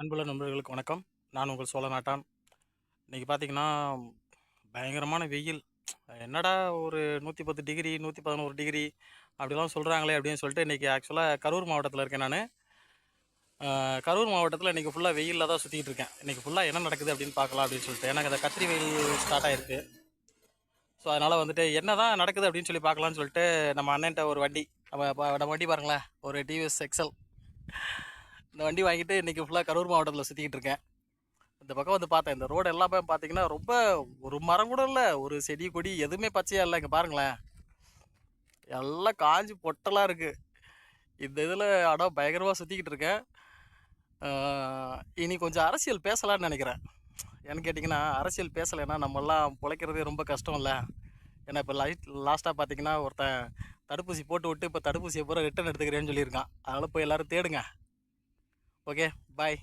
அன்புள்ள நண்பர்களுக்கு வணக்கம். நான் உங்கள் சோழ நாட்டான். இன்றைக்கி பார்த்தீங்கன்னா பயங்கரமான வெயில். என்னடா ஒரு நூற்றி பத்து டிகிரி நூற்றி பதினோரு டிகிரி அப்படிலாம் சொல்கிறாங்களே அப்படின்னு சொல்லிட்டு இன்றைக்கி ஆக்சுவலாக கரூர் மாவட்டத்தில் இருக்கேன் நான். கரூர் மாவட்டத்தில் இன்றைக்கி ஃபுல்லாக வெயிலில் தான் சுற்றிட்டு இருக்கேன். இன்றைக்கி ஃபுல்லாக என்ன நடக்குது அப்படின்னு பார்க்கலாம் அப்படின்னு சொல்லிட்டு. எனக்கு அந்த கத்திரி வெயில் ஸ்டார்ட் ஆகிருக்கு ஸோ அதனால் வந்துட்டு என்ன தான் நடக்குது அப்படின்னு சொல்லி பார்க்கலான்னு சொல்லிட்டு நம்ம அண்ணன்ட்ட ஒரு வண்டி நம்ம நம்ம வண்டி பாருங்களேன். ஒரு டிவிஎஸ் எக்ஸல் இந்த வண்டி வாங்கிட்டு இன்றைக்கி ஃபுல்லாக கரூர் மாவட்டத்தில் சுற்றிக்கிட்டு இருக்கேன். இந்த பக்கம் வந்து பார்த்தேன். இந்த ரோடு எல்லாமே பார்த்தீங்கன்னா ரொம்ப ஒரு மரம் கூட இல்லை ஒரு செடி கொடி எதுவுமே பச்சையாக இல்லை. இங்கே பாருங்களேன். எல்லாம் காஞ்சி பொட்டலாக இருக்குது இந்த இதில் அடம் பயங்கரமாக சுற்றிக்கிட்டு இருக்கேன். இனி கொஞ்சம் அரசியல் பேசலான்னு நினைக்கிறேன். ஏன்னு கேட்டிங்கன்னா அரசியல் பேசலைன்னா நம்மெல்லாம் பிழைக்கிறதே ரொம்ப கஷ்டம் இல்லை. ஏன்னா இப்போ லைட் லாஸ்ட்டாக பார்த்தீங்கன்னா ஒருத்தன் தடுப்பூசி போட்டு விட்டு இப்போ தடுப்பூசியை பூரா ரிட்டன் எடுத்துக்கிறேன்னு சொல்லியிருக்கான். அதனால் போய் எல்லோரும் தேடுங்க. Okay bye